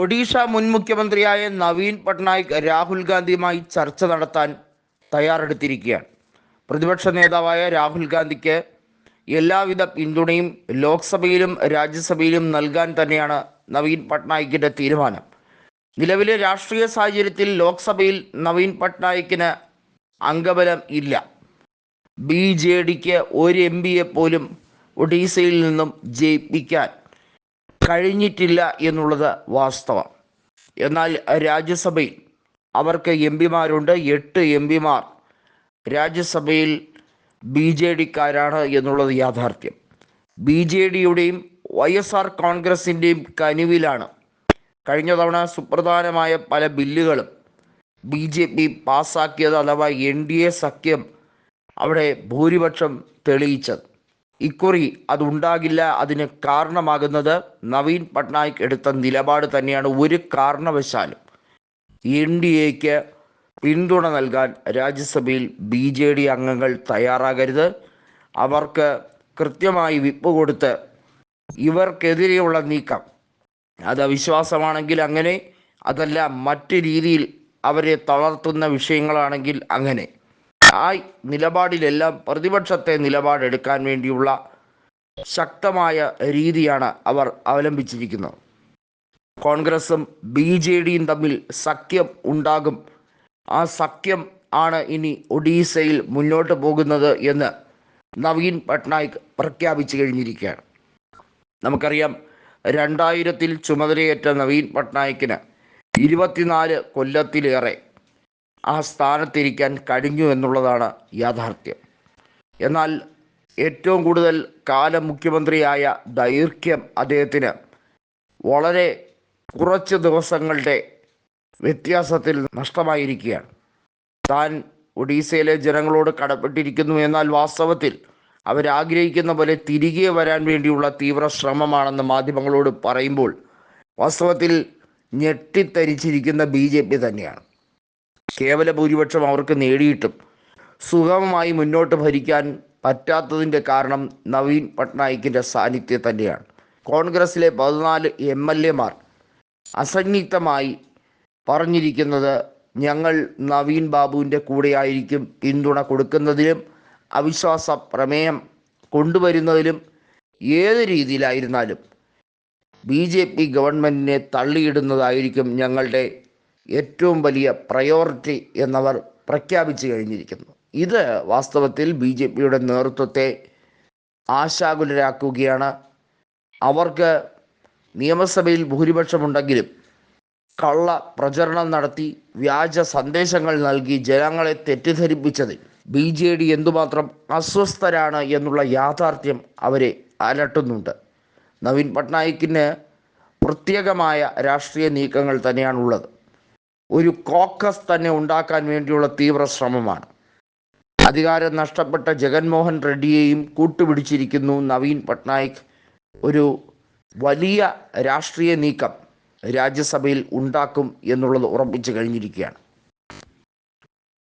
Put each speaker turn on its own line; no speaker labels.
ഒഡീഷ മുൻ മുഖ്യമന്ത്രിയായ നവീൻ പട്നായിക് രാഹുൽ ഗാന്ധിയുമായി ചർച്ച നടത്താൻ തയ്യാറെടുത്തിരിക്കുകയാണ്. പ്രതിപക്ഷ നേതാവായ രാഹുൽ ഗാന്ധിക്ക് എല്ലാവിധ പിന്തുണയും ലോക്സഭയിലും രാജ്യസഭയിലും നൽകാൻ തന്നെയാണ് നവീൻ പട്നായിക്കിന്റെ തീരുമാനം. നിലവിലെ രാഷ്ട്രീയ സാഹചര്യത്തിൽ ലോക്സഭയിൽ നവീൻ പട്നായിക്കിന് അംഗബലം ഇല്ല. ബി ജെ ഡിക്ക് ഒരു എം പിയെ പോലും ഒഡീസയിൽ നിന്നും ജയിപ്പിക്കാൻ കഴിഞ്ഞിട്ടില്ല എന്നുള്ളത് വാസ്തവം. എന്നാൽ രാജ്യസഭയിൽ അവർക്ക് എം പിമാരുണ്ട്. എട്ട് എം പിമാർ രാജ്യസഭയിൽ ബി ജെ ഡിക്കാരാണ് എന്നുള്ളത് യാഥാർത്ഥ്യം. ബി ജെ ഡിയുടെയും വൈ എസ് ആർ കോൺഗ്രസിന്റെയും കനിവിലാണ് കഴിഞ്ഞ തവണ സുപ്രധാനമായ പല ബില്ലുകളും ബി ജെ പി പാസ്സാക്കിയത് അഥവാ എൻ ഡി എ സഖ്യം അവിടെ ഭൂരിപക്ഷം തെളിയിച്ചത്. ഇക്കുറി അതുണ്ടാകില്ല അതിന് കാരണമാകുന്നത് നവീൻ പട്നായിക് എടുത്ത നിലപാട് തന്നെയാണ് ഒരു കാരണവശാലും. എൻ ഡി എക്ക് പിന്തുണ നൽകാൻ രാജ്യസഭയിൽ ബി ജെ ഡി അംഗങ്ങൾ തയ്യാറാകരുത്. അവർക്ക് കൃത്യമായി വിപ്പ് കൊടുത്ത് ഇവർക്കെതിരെയുള്ള നീക്കം. അത് അവിശ്വാസമാണെങ്കിൽ അങ്ങനെ അതല്ല മറ്റു രീതിയിൽ അവരെ തളർത്തുന്ന വിഷയങ്ങളാണെങ്കിൽ അങ്ങനെ. ആ നിലപാടിലെല്ലാം പ്രതിപക്ഷത്തെ നിലപാടെടുക്കാൻ വേണ്ടിയുള്ള ശക്തമായ രീതിയാണ് അവർ അവലംബിച്ചിരിക്കുന്നത്. കോൺഗ്രസും ബി ജെ ഡിയും തമ്മിൽ സഖ്യം ഉണ്ടാകും. ആ സഖ്യം ആണ് ഇനി ഒഡീസയിൽ മുന്നോട്ട് പോകുന്നത് എന്ന് നവീൻ പട്നായിക് പ്രഖ്യാപിച്ചു കഴിഞ്ഞിരിക്കുകയാണ്. നമുക്കറിയാം രണ്ടായിരത്തിൽ ചുമതലയേറ്റ നവീൻ പട്നായിക്കിന് ഇരുപത്തിനാല് കൊല്ലത്തിലേറെ ആ സ്ഥാനത്തിരിക്കാൻ കഴിഞ്ഞു എന്നുള്ളതാണ് യാഥാർത്ഥ്യം. എന്നാൽ ഏറ്റവും കൂടുതൽ കാലം മുഖ്യമന്ത്രിയായ ദൈർഘ്യം അദ്ദേഹത്തിന് വളരെ കുറച്ച് ദിവസങ്ങളുടെ വ്യത്യാസത്തിൽ നഷ്ടമായിരിക്കുകയാണ്. താൻ ഒഡീസയിലെ ജനങ്ങളോട് കടപ്പെട്ടിരിക്കുന്നു എന്നാൽ വാസ്തവത്തിൽ അവരാഗ്രഹിക്കുന്ന പോലെ തിരികെ വരാൻ വേണ്ടിയുള്ള തീവ്ര ശ്രമമാണെന്ന് മാധ്യമങ്ങളോട് പറയുമ്പോൾ വാസ്തവത്തിൽ ഞെട്ടിത്തരിച്ചിരിക്കുന്ന ബി ജെ പി തന്നെയാണ്. കേവല ഭൂരിപക്ഷം അവർക്ക് നേടിയിട്ടും സുഗമമായി മുന്നോട്ട് ഭരിക്കാൻ പറ്റാത്തതിന്റെ കാരണം നവീൻ പട്നായിക്കിന്റെ സാന്നിധ്യം തന്നെയാണ്. കോൺഗ്രസിലെ പതിനാല് എം എൽ എമാർ അസന്നിഗ്ധമായി പറഞ്ഞിരിക്കുന്നത് ഞങ്ങൾ നവീൻ ബാബുവിന്റെ കൂടെയായിരിക്കും പിന്തുണ കൊടുക്കുന്നതിലും അവിശ്വാസ പ്രമേയം കൊണ്ടുവരുന്നതിലും ഏത് രീതിയിലായിരുന്നാലും ബി ജെ പി ഗവൺമെന്റിനെ തള്ളിയിടുന്നതായിരിക്കും ഞങ്ങളുടെ ഏറ്റവും വലിയ പ്രയോറിറ്റി എന്നവർ പ്രഖ്യാപിച്ചു കഴിഞ്ഞിരിക്കുന്നു. ഇത് വാസ്തവത്തിൽ ബി ജെ പിയുടെ നേതൃത്വത്തെ ആശാകുലരാക്കുകയാണ്. അവർക്ക് നിയമസഭയിൽ ഭൂരിപക്ഷമുണ്ടെങ്കിലും കള്ള പ്രചരണം നടത്തി വ്യാജ സന്ദേശങ്ങൾ നൽകി ജനങ്ങളെ തെറ്റിദ്ധരിപ്പിച്ചതിൽ ബി ജെ ഡി എന്തുമാത്രം അസ്വസ്ഥരാണ് എന്നുള്ള യാഥാർത്ഥ്യം അവരെ അലട്ടുന്നുണ്ട്. നവീൻ പട്നായിക്കിന് പ്രത്യേകമായ രാഷ്ട്രീയ നീക്കങ്ങൾ തന്നെയാണുള്ളത്. ഒരു കോക്കസ് തന്നെ ഉണ്ടാക്കാൻ വേണ്ടിയുള്ള തീവ്ര ശ്രമമാണ്. അധികാരം നഷ്ടപ്പെട്ട ജഗൻമോഹൻ റെഡ്ഡിയെയും കൂട്ടുപിടിച്ചിരിക്കുന്നു നവീൻ പട്നായിക്. ഒരു വലിയ രാഷ്ട്രീയ നീക്കം രാജ്യസഭയിൽ ഉണ്ടാക്കും എന്നുള്ളത് ഉറപ്പിച്ചു കഴിഞ്ഞിരിക്കുകയാണ്.